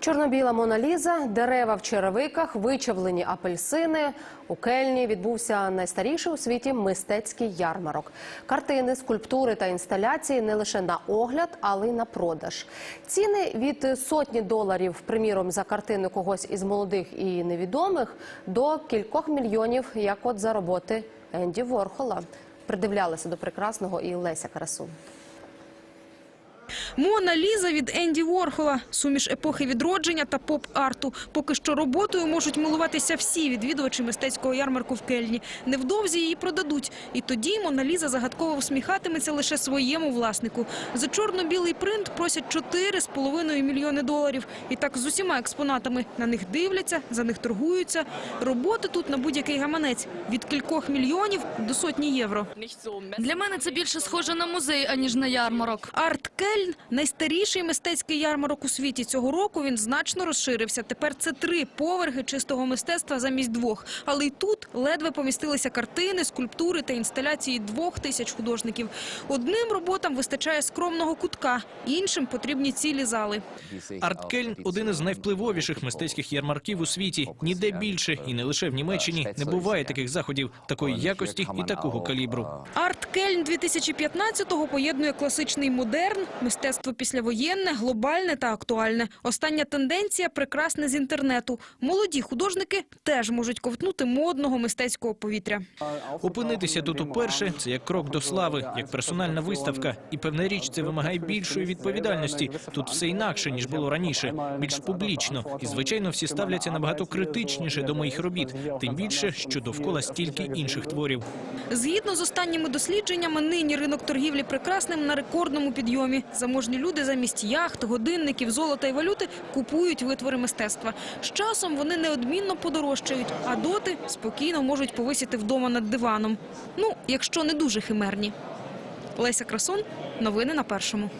Чорно-біла Моналіза, дерева в черевиках, вичавлені апельсини. У Кельні відбувся найстаріший у світі мистецький ярмарок. Картини, скульптури та інсталяції не лише на огляд, але й на продаж. Ціни від сотні доларів, приміром, за картину когось із молодих і невідомих, до кількох мільйонів, як от за роботи Енді Ворхола. Придивлялися до прекрасного і Леся Красун. Мона Ліза від Енді Ворхола, суміш епохи відродження та поп-арту. Поки що роботою можуть милуватися всі відвідувачі мистецького ярмарку в Кельні. Невдовзі її продадуть. І тоді Мона Ліза загадково всміхатиметься лише своєму власнику. За чорно-білий принт просять 4,5 мільйони доларів. І так з усіма експонатами. На них дивляться, за них торгуються. Роботи тут на будь-який гаманець. Від кількох мільйонів до сотні євро. Для мене це більше схоже на музей, аніж на ярмарок. Арт Кельн – найстаріший мистецький ярмарок у світі. Цього року він значно розширився. Тепер це три поверхи чистого мистецтва замість двох. Але й тут ледве помістилися картини, скульптури та інсталяції двох тисяч художників. Одним роботам вистачає скромного кутка, іншим потрібні цілі зали. Арткельн – один із найвпливовіших мистецьких ярмарків у світі. Ніде більше, і не лише в Німеччині, не буває таких заходів такої якості і такого калібру. Арт Кельн 2015-го поєднує класичний модерн, мистецтво післявоєнне, глобальне та актуальне. Остання тенденція – прекрасне з інтернету. Молоді художники теж можуть ковтнути модного мистецького повітря. Опинитися тут уперше – це як крок до слави, як персональна виставка. І певна річ, це вимагає більшої відповідальності. Тут все інакше, ніж було раніше, більш публічно. І, звичайно, всі ставляться набагато критичніше до моїх робіт. Тим більше, що довкола стільки інших творів. Згідно з останніми дослідженнями, нині ринок торгівлі прекрасним на рекордному підйомі. Заможні люди замість яхт, годинників, золота і валюти купують витвори мистецтва. З часом вони неодмінно подорожчають, а доти спокійно можуть повисіти вдома над диваном. Ну, якщо не дуже химерні. Леся Красон, новини на першому.